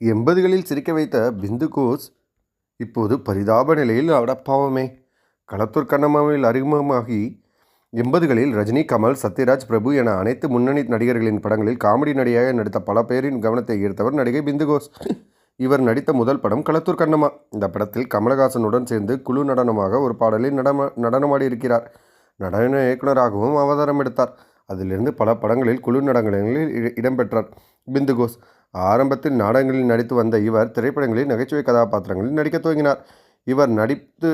எண்பதுகளில் சிரிக்க வைத்த பிந்து கோஸ் இப்போது பரிதாப நிலையில் அடப்பாவமே. களத்தூர் கண்ணம்மாவில் அறிமுகமாகி எண்பதுகளில் ரஜினி கமல் சத்யராஜ் பிரபு என அனைத்து முன்னணி நடிகர்களின் படங்களில் காமெடி நடிகையாக நடித்த பல பேரின் கவனத்தை ஈர்த்தவர் நடிகை பிந்து கோஸ் இவர் நடித்த முதல் படம் களத்தூர் கண்ணம்மா. இந்த படத்தில் கமலஹாசனுடன் சேர்ந்து குழு நடனமாக ஒரு பாடலில் நடன நடனமாடி இருக்கிறார் நடன இயக்குனராகவும் அவதாரம் எடுத்தார். அதிலிருந்து பல படங்களில் குழு நடனங்களில் இடம்பெற்றார் பிந்து கோஸ் ஆரம்பத்தில் நாடகங்களில் நடித்து வந்த இவர் திரைப்படங்களில் நகைச்சுவை கதாபாத்திரங்களில் நடிக்கத் துவங்கினார். இவர் நடித்து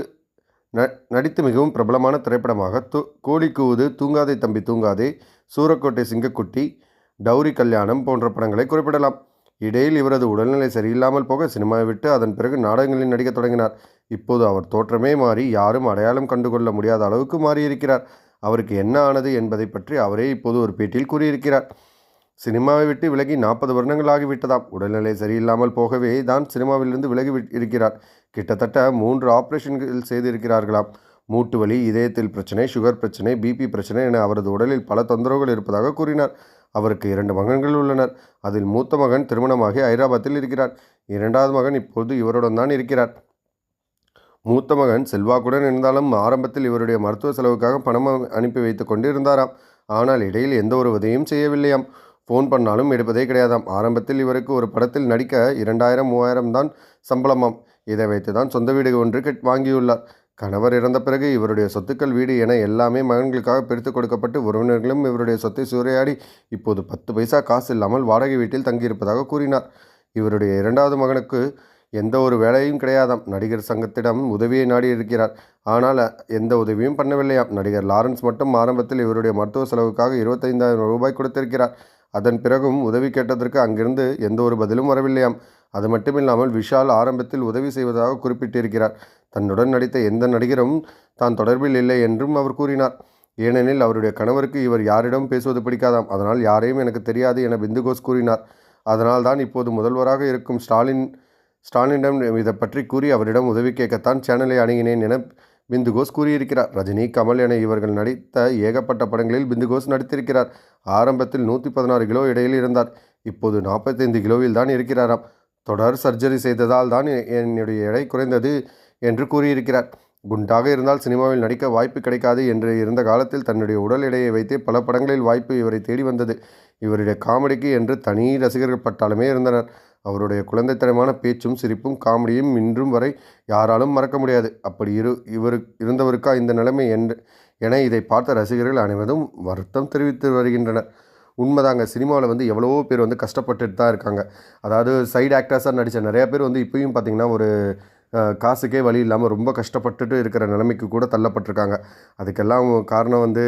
ந நடித்து மிகவும் பிரபலமான திரைப்படமாக து கோழி கூவுது தூங்காதே தம்பி தூங்காதே சூரக்கோட்டை சிங்கக்குட்டி டௌரி கல்யாணம் போன்ற படங்களை குறிப்பிடலாம். இடையில் இவரது உடல்நிலை சரியில்லாமல் போக சினிமாவை விட்டு அதன் பிறகு நாடகங்களில் நடிக்க தொடங்கினார். இப்போது அவர் தோற்றமே மாறி யாரும் அடையாளம் கண்டுகொள்ள முடியாத அளவுக்கு மாறியிருக்கிறார். அவருக்கு என்ன ஆனது என்பதை பற்றி அவரே இப்போது ஒரு பேட்டியில் கூறியிருக்கிறார். சினிமாவை விட்டு விலகி நாற்பது வருடங்கள் ஆகிவிட்டதாம் உடல்நிலை சரியில்லாமல் போகவே தான் சினிமாவிலிருந்து விலகி இருக்கிறார். கிட்டத்தட்ட மூன்று ஆபரேஷன்கள் செய்திருக்கிறார்களாம். மூட்டு வலி இதயத்தில் பிரச்சனை சுகர் பிரச்சனை பிபி பிரச்சனை என அவரது உடலில் பல தொந்தரவுகள் இருப்பதாக கூறினார். அவருக்கு இரண்டு மகன்கள் உள்ளனர். அதில் மூத்த மகன் திருமணமாகி ஹைதராபாத்தில் இருக்கிறார். இரண்டாவது மகன் இப்போது இவருடன் தான் இருக்கிறார். மூத்த மகன் செல்வாக்குடன் இருந்தாலும் ஆரம்பத்தில் இவருடைய மருத்துவ செலவுக்காக பணம் அனுப்பி வைத்து கொண்டு இருந்தாராம் ஆனால் இடையில் எந்த ஒரு உதவியும் செய்யவில்லையாம். ஃபோன் பண்ணாலும் எடுப்பதே கிடையாதாம். ஆரம்பத்தில் இவருக்கு ஒரு படத்தில் நடிக்க இரண்டாயிரம் மூவாயிரம் தான் சம்பளமாம். இதை வைத்து தான் சொந்த வீடு ஒன்று கெட் வாங்கியுள்ளார். கணவர் இறந்த பிறகு இவருடைய சொத்துக்கள் வீடு என எல்லாமே மகன்களுக்காக பிரித்து கொடுக்கப்பட்டு உறவினர்களும் இவருடைய சொத்தை சூறையாடி இப்போது பத்து பைசா காசு இல்லாமல் வாடகை வீட்டில் தங்கியிருப்பதாக கூறினார். இவருடைய இரண்டாவது மகனுக்கு எந்த ஒரு வேலையும் கிடையாதாம். நடிகர் சங்கத்திடம் உதவியை நாடி இருக்கிறார். ஆனால் எந்த உதவியும் பண்ணவில்லையாம். நடிகர் லாரன்ஸ் மட்டும் ஆரம்பத்தில் இவருடைய மருத்துவ செலவுக்காக இருபத்தைந்தாயிரம் ரூபாய் கொடுத்திருக்கிறார். அதன் பிறகும் உதவி கேட்டதற்கு அங்கிருந்து எந்த ஒரு பதிலும் வரவில்லையாம். அது மட்டுமில்லாமல் விஷால் ஆரம்பத்தில் உதவி செய்வதாக குறிப்பிட்டிருக்கிறார். தன்னுடன் நடித்த எந்த நடிகரும் தான் தொடர்பில் இல்லை என்றும் அவர் கூறினார். ஏனெனில் அவருடைய கணவருக்கு இவர் யாரிடம் பேசுவது பிடிக்காதாம். அதனால் யாரையும் எனக்கு தெரியாது என பிந்துகோஸ் கூறினார். அதனால் தான் இப்போது முதல்வராக இருக்கும் ஸ்டாலின் ஸ்டாலினிடம் இதை பற்றி கூறி அவரிடம் உதவி கேட்கத்தான் சேனலை அணுகினேன் என பிந்துகோஸ் கூறியிருக்கிறார். ரஜினி கமல் என இவர்கள் நடித்த ஏகப்பட்ட படங்களில் பிந்துகோஸ் நடித்திருக்கிறார். ஆரம்பத்தில் நூற்றி பதினாறு கிலோ இடையில் இருந்தார். இப்போது நாற்பத்தைந்து கிலோவில் தான் இருக்கிறாராம். தொடர் சர்ஜரி செய்ததால் தான் என்னுடைய எடை குறைந்தது என்று கூறியிருக்கிறார். குண்டாக இருந்தால் சினிமாவில் நடிக்க வாய்ப்பு கிடைக்காது என்று இருந்த காலத்தில் தன்னுடைய உடல் எடையை வைத்தே பல படங்களில் வாய்ப்பு இவரை தேடி வந்தது. இவருடைய காமெடிக்கு என்று தனி ரசிகர்கள் பட்டாலுமே இருந்தனர். அவருடைய குழந்தைத்தனமான பேச்சும் சிரிப்பும் காமெடியும் இன்றும் வரை யாராலும் மறக்க முடியாது. அப்படி இரு இவரு இருந்தவருக்கா இந்த நிலைமை என்று என இதை பார்த்த ரசிகர்கள் அனைவரும் வருத்தம் தெரிவித்து வருகின்றனர். உண்மைதாங்க சினிமாவில் வந்து எவ்வளவோ பேர் வந்து கஷ்டப்பட்டுட்டு தான் இருக்காங்க. அதாவது சைடு ஆக்டர்ஸாக நடித்த நிறையா பேர் வந்து இப்பயும் பார்த்திங்கன்னா ஒரு காசுக்கே வழி இல்லாமல் ரொம்ப கஷ்டப்பட்டுட்டு இருக்கிற நிலைமைக்கு கூட தள்ளப்பட்டிருக்காங்க. அதுக்கெல்லாம் காரணம் வந்து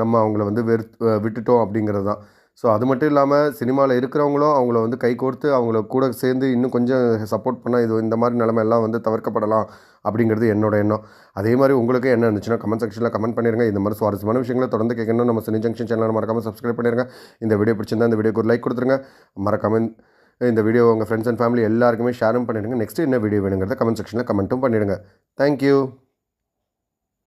நம்ம அவங்கள வந்து வெறு விட்டுட்டோம் அப்படிங்கிறது தான். ஸோ அது மட்டும் இல்லாமல் சினிமாவில் இருக்கிறவங்களும் அவங்கள வந்து கை கோர்த்து அவங்கள கூட சேர்ந்து இன்னும் கொஞ்சம் சப்போர்ட் பண்ணால் இது இந்த மாதிரி நிலமை எல்லாம் வந்து தவிர்க்கப்படலாம் அப்படிங்கிறது என்னோட எண்ணம். அதே மாதிரி உங்களுக்கு என்ன இருந்துச்சுன்னா கமெண்ட் செக்ஷனில் கமெண்ட் பண்ணிடுங்க இந்த மாதிரி சுவாரஸ்யமான விஷயங்களை தொடர்ந்து கேட்கணும் நம்ம சினி ஜங்ஷன் சேனலை மறக்காமல் சப்ஸ்கிரைப் பண்ணிடுங்க இந்த வீடியோ பிடிச்சிருந்தா இந்த வீடியோக்கு ஒரு லைக் கொடுத்துருங்க. மறக்காம இந்த வீடியோ உங்கள் ஃப்ரெண்ட்ஸ் அண்ட் ஃபேமிலி எல்லாருக்குமே ஷேரும் பண்ணிடுங்க. நெக்ஸ்ட் என்ன வீடியோ வேணுங்கிறத கமெண்ட் செக்ஷனில் கமெண்ட்டும் பண்ணிடுங்க. தேங்க்யூ